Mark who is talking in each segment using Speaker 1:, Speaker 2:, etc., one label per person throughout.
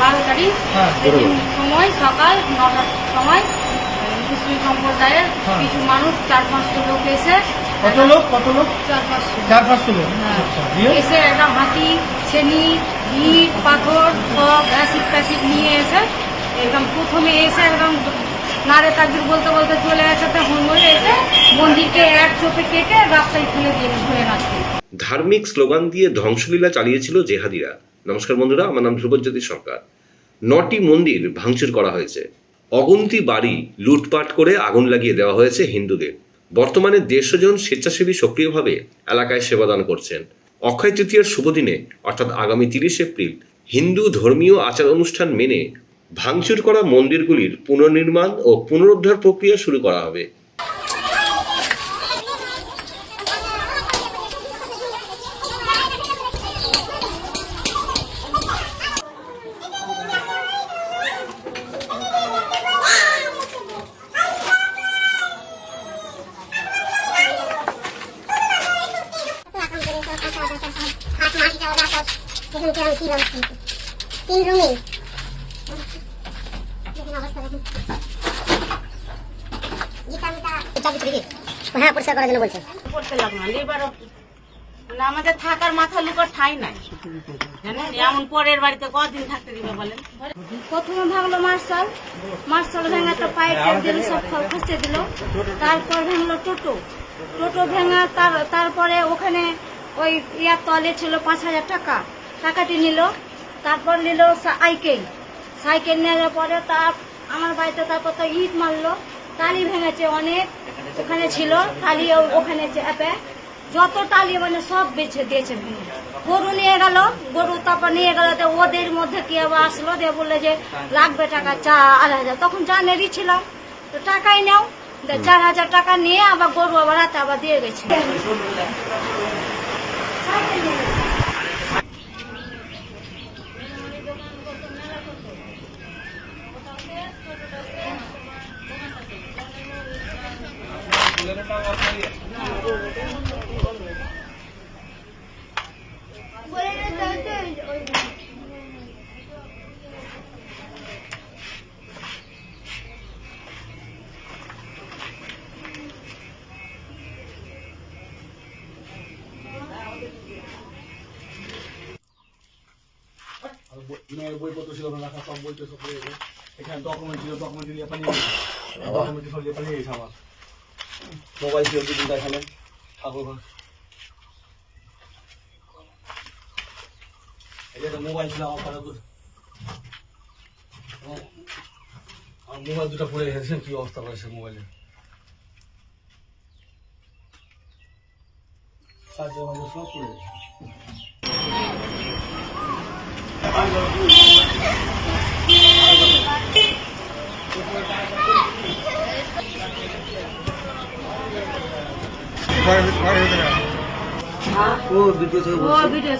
Speaker 1: বারো তারিখ।
Speaker 2: হ্যাঁ,
Speaker 1: সেদিন সময় সকাল নটার সময় মুসলিম সম্প্রদায়ের
Speaker 2: হ্যাঁ।
Speaker 1: কিছু মানুষ চার পাঁচশো লোক এসে
Speaker 2: কত লোক? কত লোক?
Speaker 1: চার পাঁচশো।
Speaker 2: চার পাঁচশো লোক?
Speaker 1: হ্যাঁ।
Speaker 2: আচ্ছা
Speaker 1: এসে একটা হাতি ছেনি ইট পাথর সব অ্যাসিড ফ্যাসিড নিয়ে এসে একদম প্রথমে এসে একদম নারে তাকবির বলতে বলতে চলে আসে তখন বলে এসে মন্দিরকে এক চোপে কেটে রাস্তায় ফেলে দিয়ে ধরে নাচছে
Speaker 3: ধার্মিক স্লোগান দিয়ে ধ্বংসলীলা চালিয়েছিল জেহাদিরা। নমস্কার বন্ধুরা, আমার নাম ধ্রুবজ্যোতি সরকার। নটি মন্দির ভাঙচুর করা হয়েছে। অগন্তি বাড়ি লুটপাট করে আগুন লাগিয়ে দেওয়া হয়েছে হিন্দুদের। বর্তমানে দেড়শো জন স্বেচ্ছাসেবী সক্রিয়ভাবে এলাকায় সেবাদান করছেন। অক্ষয় তৃতীয়ার শুভ দিনে, অর্থাৎ আগামী তিরিশ এপ্রিল, হিন্দু ধর্মীয় আচার অনুষ্ঠান মেনে ভাঙচুর করা মন্দিরগুলির পুনর্নির্মাণ ও পুনরুদ্ধার প্রক্রিয়া শুরু করা হবে।
Speaker 4: তিন রুমে হ্যাঁ পরিষ্কার করার জন্য বলছে।
Speaker 5: করতে লাগল এবার আমাদের থাকার মাথা লুকার ঠাই নাই। জানেন এমন পরের বাড়িতে কদিন থাকতে দিবে বলেন?
Speaker 1: প্রথমে ভাঙলো মার্শাল। মার্শাল ভেঙে একটা পাইপ দিল সব দিল। তারপর ভাঙলো টোটো। টোটো ভেঙা তারপরে ওখানে ওই ইয়ার তলে ছিল পাঁচ হাজার টাকা। টাকাটি নিল, তারপর নিল সাইকেল। সাইকেল নেওয়ার পরে তার, আমার বাড়িতে তারপর তো ইট মারলো, টালি ভেঙেছে অনেক, ওখানে ছিল ও- ওখানে চাপে যত টালি মানে সব বেছে দিয়েছে ভেঙে। গরু নিয়ে গেল, গরু তারপর নিয়ে গেল ওদের মধ্যে কি আবার আসলো, দিয়ে বললে যে, লাগবে টাকা চা আড়াই হাজার। তখন জানেরই ছিলাম তো টাকাই নাও। চার হাজার টাকা নিয়ে আবার গরু আবার রাতে আবার দিয়ে গেছে।
Speaker 6: Hi, বইপত্র ছিল না রাখা সব বইতে সব গেছে এখানে ডকুমেন্ট ছিল ডকুমেন্ট পালিয়ে ডকুমেন্ট সব গেছে আমার মোবাইল ছিল দুদিনটা এখানে মোবাইল ছিল আমার মোবাইল দুটো পড়ে গেছে কি অবস্থা করেছে মোবাইলে সাহায্য সব পড়ে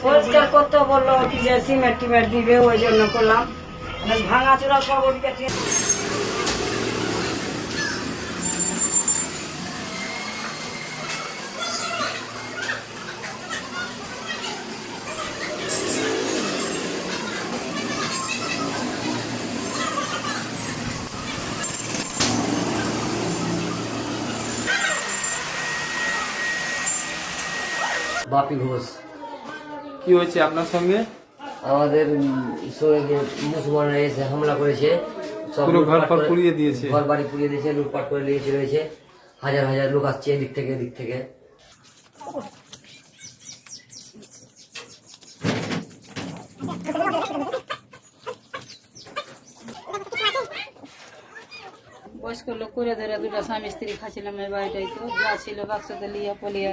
Speaker 5: পরিষ্কার করতে বলল কি যে সিমেন্ট টিমেন্ট দিবে ওই জন্য করলাম। ভাঙাচোরা সব ওদিকে
Speaker 7: বাপি ঘোষ
Speaker 8: কি হয়েছে আপনার সঙ্গে?
Speaker 7: আমাদের মুসলমানরা এসে হামলা করেছে। সব
Speaker 8: পুরো ঘর পুড়িয়ে দিয়েছে।
Speaker 7: ঘর বাড়ি পুড়িয়ে দিয়েছে লুটপাট করে নিয়ে রয়েছে। হাজার হাজার লোক আসছে এদিক থেকে এদিক থেকে।
Speaker 1: বয়স্ক লোক করে ধরে দুটা স্বামী স্ত্রী খাচ্ছিলাম এই বাড়িটাই তো। যা ছিল বাক্সতে লিয়া পলিয়া।